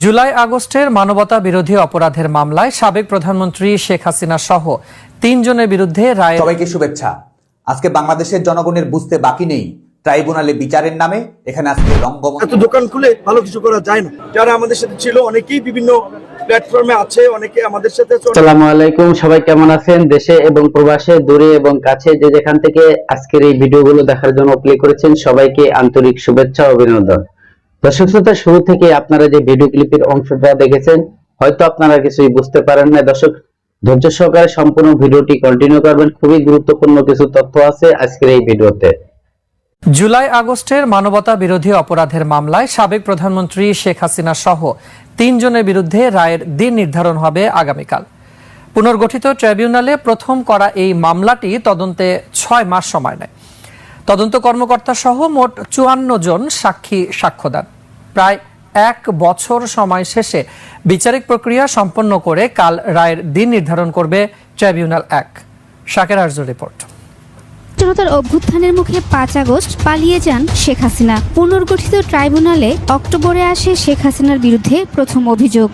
জুলাই আগস্টের মানবতা বিরোধী অপরাধের মামলায় সাবেক প্রধানমন্ত্রী শেখ হাসিনা সহ তিনজনের বিরুদ্ধে রায় সবাইকে শুভেচ্ছা। আজকে বাংলাদেশের জনগণের বুঝতে বাকি নেই। ট্রাইব্যুনালে বিচারের নামে এখানে আজকে রঙ্গমঞ্চ। এত দোকান খুলে ভালো কিছু করা যায় না। যারা আমাদের সাথে ছিল অনেকেই বিভিন্ন প্ল্যাটফর্মে আছে অনেকে আমাদের সাথে আসসালামু আলাইকুম সবাই কেমন আছেন? দেশে এবং প্রবাসে দূরে এবং কাছে যে যেখান থেকে আজকের এই ভিডিওগুলো দেখার জন্য প্লে করেছেন সবাইকে আন্তরিক শুভেচ্ছা ও অভিনন্দন। দর্শক শ্রোতা শুরু থেকে আপনারা যে ভিডিও ক্লিপের অংশটা দেখেছেন, হয়তো আপনারা কিছুই বুঝতে পারেন না দর্শক, ধৈর্য সহকারে সম্পূর্ণ ভিডিওটি কন্টিনিউ করবেন। খুবই গুরুত্বপূর্ণ কিছু তথ্য আছে আজকের এই ভিডিওতে। জুলাই আগস্টের মানবতা বিরোধী অপরাধের মামলায় সাবেক প্রধানমন্ত্রী শেখ হাসিনা সহ তিনজনের বিরুদ্ধে রায়ের দিন নির্ধারণ হবে আগামীকাল। পুনর্গঠিত ট্রাইব্যুনালে প্রথম করা এই মামলাটি তদন্তে ছয় মাস সময় নেয়। তদন্ত কর্মকর্তা সহ মোট চুয়ান্ন জন সাক্ষী সাক্ষ্য দেন প্রায় এক বছর সময় শেষে বিচারিক প্রক্রিয়া সম্পন্ন করে কাল রায়ের দিন নির্ধারণ করবে ট্রাইব্যুনাল এক। শাকের আর্য রিপোর্ট। জনতার অভ্যুত্থানের মুখে পাঁচ আগস্ট পালিয়ে যান শেখ হাসিনা। পুনর্গঠিত ট্রাইব্যুনালে অক্টোবরে আসে শেখ হাসিনার বিরুদ্ধে প্রথম অভিযোগ।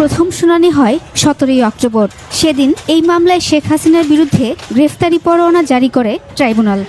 প্রথম শুনানি হয় সতেরোই অক্টোবর। সেদিন এই মামলায় শেখ হাসিনার বিরুদ্ধে গ্রেফতারি পরোয়ানা জারি করে ট্রাইব্যুনাল।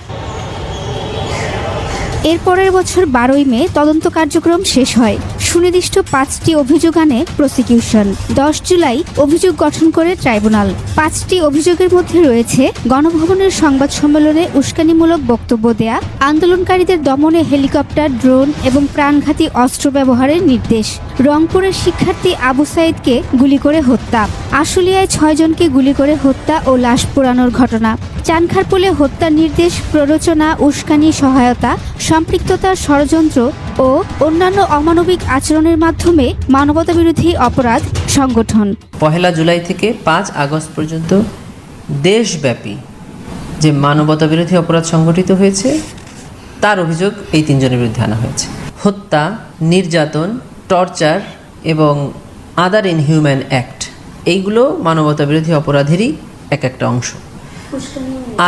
এর পরের বছর বারোই মে তদন্ত কার্যক্রম শেষ হয়। সুনির্দিষ্ট পাঁচটি অভিযোগ আনে প্রসিকিউশন দশ জুলাই অভিযোগ গঠন করে ট্রাইব্যুনাল পাঁচটি অভিযোগের মধ্যে রয়েছে গণভবনের সংবাদ সম্মেলনে উস্কানিমূলক বক্তব্য দেয়া, আন্দোলনকারীদের দমনে হেলিকপ্টার, ড্রোন এবং প্রাণঘাতী অস্ত্র ব্যবহারের নির্দেশ। রংপুরের শিক্ষার্থী আবু সাইদকে গুলি করে হত্যা। আশুলিয়ায় ছয়জনকে গুলি করে হত্যা ও লাশ পোড়ানোর ঘটনা। চানখারপুলে হত্যার নির্দেশ, প্ররোচনা, উস্কানি, সহায়তা সম্পৃক্ততা ষড়যন্ত্র ও অন্যান্য অমানবিক আচরণের মাধ্যমে মানবতাবিরোধী অপরাধ সংগঠন। পহেলা জুলাই থেকে পাঁচ আগস্ট পর্যন্ত দেশব্যাপী যে মানবতা বিরোধী অপরাধ সংগঠিত হয়েছে, তার অভিযোগ এই তিনজনের বিরুদ্ধে আনা হয়েছে। হত্যা, নির্যাতন, টর্চার এবং আদার ইনহিউম্যান অ্যাক্ট, এইগুলো মানবতা বিরোধী অপরাধেরই এক একটা অংশ।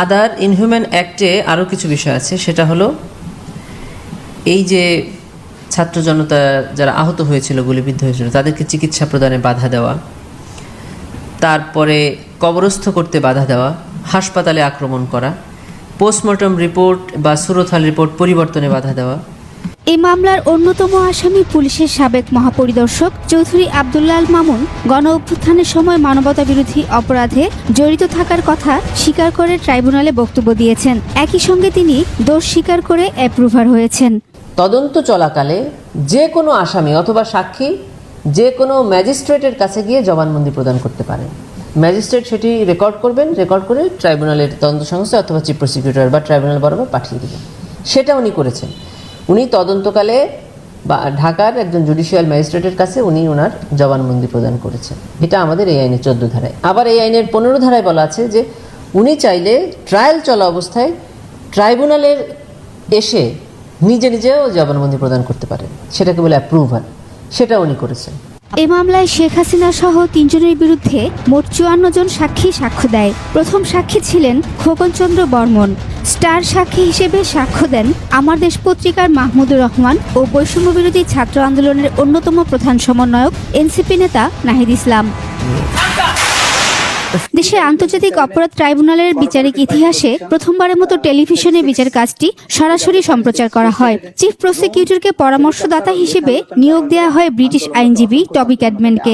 আদার ইনহিউম্যান অ্যাক্টে আরও কিছু বিষয় আছে, সেটা হলো এই যে ছাত্র জনতা যারা আহত হয়েছিল, গুলিবিদ্ধ হয়েছিল, তাদেরকে চিকিৎসা প্রদানে বাধা দেওয়া, তারপরে কবরস্থ করতে বাধা দেওয়া, হাসপাতালে আক্রমণ করা, পোস্টমর্টম রিপোর্ট বা সুরথাল রিপোর্ট পরিবর্তনে বাধা দেওয়া। এই মামলার অন্যতম আসামি পুলিশের সাবেক মহাপরিদর্শক চৌধুরী আবদুল্লাল মামুন গণ অভ্যুত্থানের সময় মানবতা বিরোধী অপরাধে জড়িত থাকার কথা স্বীকার করে ট্রাইব্যুনালে বক্তব্য দিয়েছেন। একই সঙ্গে তিনি দোষ স্বীকার করে অ্যাপ্রুভার হয়েছেন। তদন্ত চলাকালে যে কোনো আসামি অথবা সাক্ষী যে কোনো ম্যাজিস্ট্রেটের কাছে গিয়ে জবানবন্দি প্রদান করতে পারেন। ম্যাজিস্ট্রেট সেটি রেকর্ড করবেন, রেকর্ড করে ট্রাইব্যুনালের তদন্ত সংস্থা অথবা চিফ প্রসিকিউটর বা ট্রাইব্যুনাল বরাবর পাঠিয়ে দেবেন। সেটা উনি করেছেন। উনি তদন্তকালে বা ঢাকার একজন জুডিশিয়াল ম্যাজিস্ট্রেটের কাছে উনি ওনার জবানবন্দি প্রদান করেছেন। এটা আমাদের এই আইনের চোদ্দ ধারায়। আবার এই আইনের পনেরো ধারায় বলা আছে যে উনি চাইলে ট্রায়াল চলা অবস্থায় ট্রাইব্যুনালের এসে নিজে নিজেও জবানবন্দি প্রদান করতে পারেন। সেটাকে বলে অ্যাপ্রুভাল সেটা উনি করেছেন। এ মামলায় শেখ হাসিনা সহ তিনজনের বিরুদ্ধে মোট চুয়ান্ন জন সাক্ষী সাক্ষ্য দেয়। প্রথম সাক্ষী ছিলেন খোকনচন্দ্র বর্মন। স্টার সাক্ষী হিসেবে সাক্ষ্য দেন আমার দেশ পত্রিকার মাহমুদুর রহমান ও বৈষম্য বিরোধী ছাত্র আন্দোলনের অন্যতম প্রধান সমন্বয়ক এনসিপি নেতা নাহিদ ইসলাম। দেশের আন্তর্জাতিক অপরাধ ট্রাইব্যুনালের বিচারিক ইতিহাসে প্রথমবারের মতো টেলিভিশনে বিচার কাজটি সরাসরি সম্প্রচার করা হয়। চিফ প্রসিকিউটরকে পরামর্শদাতা হিসেবে নিয়োগ দেওয়া হয় ব্রিটিশ আইনজীবী টবি ক্যাডম্যানকে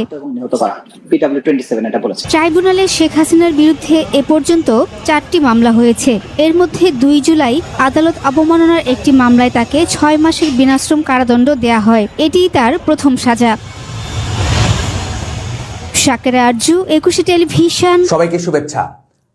ট্রাইব্যুনালে শেখ হাসিনার বিরুদ্ধে এ পর্যন্ত চারটি মামলা হয়েছে। এর মধ্যে দুই জুলাই আদালত অবমাননার একটি মামলায় তাকে ছয় মাসের বিনাশ্রম কারাদণ্ড দেয়া হয়। এটিই তার প্রথম সাজা। শাকের আরজু, একুশে টেলিভিশন। সবাইকে শুভেচ্ছা।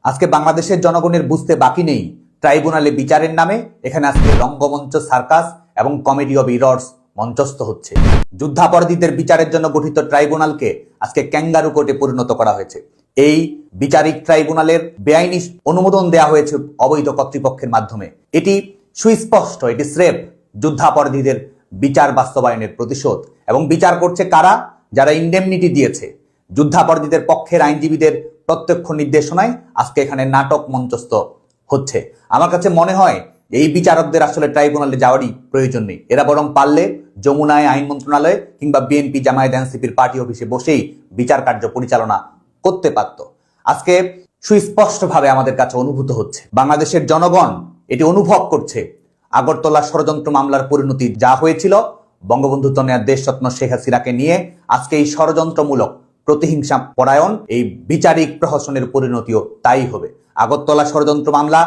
আজকে বাংলাদেশের জনগণের বুঝতে বাকি নেই। ট্রাইব্যুনালে বিচারের নামে এখানে আজকে রঙ্গমঞ্চ সার্কাস এবং কমেডি অব ইরর্স মঞ্চস্থ হচ্ছে। যুদ্ধাপরাধীদের বিচারের জন্য গঠিত ট্রাইব্যুনালকে আজকে ক্যাঙ্গারু কোর্টে পরিণত করা হয়েছে। এই বিচারিক ট্রাইব্যুনালের বেআইনি অনুমোদন দেওয়া হয়েছে অবৈধ কর্তৃপক্ষের মাধ্যমে। এটি সুস্পষ্ট, এটি স্রেফ যুদ্ধাপরাধীদের বিচার বাস্তবায়নের প্রতিশোধ। এবং বিচার করছে কারা? যারা ইন্ডেমনিটি দিয়েছে। যুদ্ধাপরাধীদের পক্ষের আইনজীবীদের প্রত্যক্ষ নির্দেশনায় আজকে এখানে নাটক মঞ্চস্থ হচ্ছে। আমার কাছে মনে হয় এই বিচারকদের আসলে ট্রাইব্যুনালে যাওয়ারই প্রয়োজন নেই। এরা বরং পারলে যমুনায় আইন মন্ত্রণালয়ে কিংবা বিএনপি জামায়াত এনসিপির পার্টি অফিসে বসেই বিচার কার্য পরিচালনা করতে পারত। আজকে সুস্পষ্টভাবে আমাদের কাছে অনুভূত হচ্ছে, বাংলাদেশের জনগণ এটি অনুভব করছে। আগরতলা ষড়যন্ত্র মামলার পরিণতি যা হয়েছিল, বঙ্গবন্ধু তনয়া দেশরত্ন শেখ হাসিনাকে নিয়ে আজকে এই ষড়যন্ত্রমূলক প্রতিহিংসা পরায়ণ, এই বিচারিক প্রহসনের পরিণতিও তাই হবে। আগরতলা ষড়যন্ত্র মামলা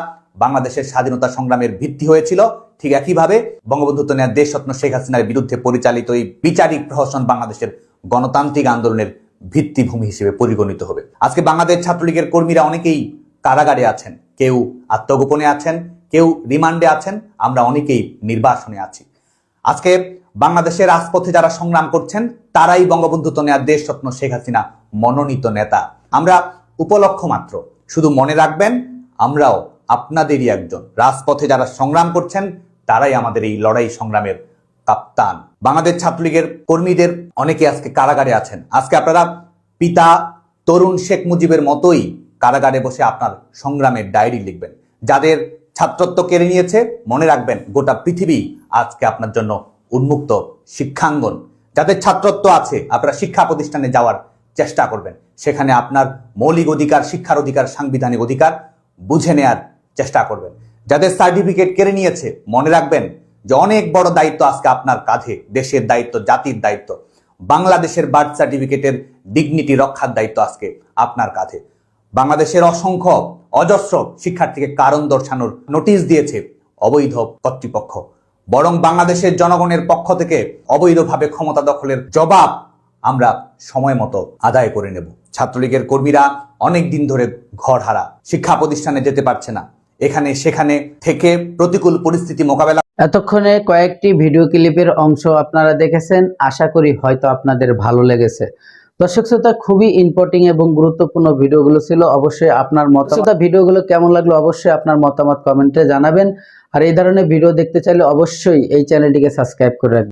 বাংলাদেশের স্বাধীনতা সংগ্রামের ভিত্তি হয়েছিল। ঠিক একইভাবে বঙ্গবন্ধু তনয়া দেশরত্ন শেখ হাসিনার বিরুদ্ধে পরিচালিত এই বিচারিক প্রহসন বাংলাদেশের গণতান্ত্রিক আন্দোলনের ভিত্তিভূমি হিসেবে পরিগণিত হবে। আজকে বাংলাদেশ ছাত্রলীগের কর্মীরা অনেকেই কারাগারে আছেন। কেউ আত্মগোপনে আছেন, কেউ রিমান্ডে আছেন। আমরা অনেকেই নির্বাসনে আছি। আজকে বাংলাদেশের রাজপথে যারা সংগ্রাম করছেন, তারাই বঙ্গবন্ধু তনয়া দেশ স্বপ্ন শেখ হাসিনা, মনোনীত নেতা। আমরা উপলক্ষ মাত্র। শুধু মনে রাখবেন, আমরাও আপনাদেরই একজন। রাজপথে যারা সংগ্রাম করছেন, তারাই আমাদের এই লড়াই সংগ্রামের কাপ্তান। বাংলাদেশ ছাত্রলীগের কর্মীদের অনেকে আজকে কারাগারে আছেন। আজকে আপনারা পিতা তরুণ শেখ মুজিবের মতোই কারাগারে বসে আপনার সংগ্রামের ডায়েরি লিখবেন। যাদের ছাত্রত্ব কেড়ে নিয়েছে। মনে রাখবেন, গোটা পৃথিবী আজকে আপনার জন্য উন্মুক্ত শিক্ষাঙ্গন। যাদের ছাত্রত্ব আছে, আপনারা শিক্ষা প্রতিষ্ঠানে যাওয়ার চেষ্টা করবেন। সেখানে আপনার মৌলিক অধিকার, শিক্ষার অধিকার, সাংবিধানিক অধিকার বুঝে নেয়ার চেষ্টা করবেন। যাদের সার্টিফিকেট কেড়ে নিয়েছে, মনে রাখবেন যে অনেক বড় দায়িত্ব আজকে আপনার কাঁধে। দেশের দায়িত্ব, জাতির দায়িত্ব। বাংলাদেশের বার্থ সার্টিফিকেটের ডিগনিটি রক্ষার দায়িত্ব আজকে আপনার কাঁধে। বাংলাদেশের অসংখ্য অজস্র শিক্ষার্থীকে কারণ দর্শানোর নোটিশ দিয়েছে অবৈধ কর্তৃপক্ষ। বরং বাংলাদেশের জনগণের পক্ষ থেকে অবৈধভাবে ক্ষমতা দখলের জবাব আমরা সময় মতো আদায় করে নেব। ছাত্রলীগের কর্মীরা অনেক দিন ধরে ঘর হারা শিক্ষা প্রতিষ্ঠানে যেতে পারছে না। এখানে সেখানে থেকে প্রতিকূল পরিস্থিতি মোকাবেলা এতক্ষণে কয়েকটি ভিডিও ক্লিপের অংশ আপনারা দেখেছেন। আশা করি হয়তো আপনাদের ভালো লেগেছে। দর্শক শ্রোতা, খুবই ইম্পর্টিং এবং গুরুত্বপূর্ণ ভিডিওগুলো ছিল। অবশ্যই আপনার মতামত ভিডিওগুলো কেমন লাগল অবশ্যই আপনার মতামত কমেন্টে জানাবেন। আর এই ধরনের ভিডিও দেখতে চাইলে অবশ্যই এই চ্যানেলটিকে সাবস্ক্রাইব করে রাখবেন।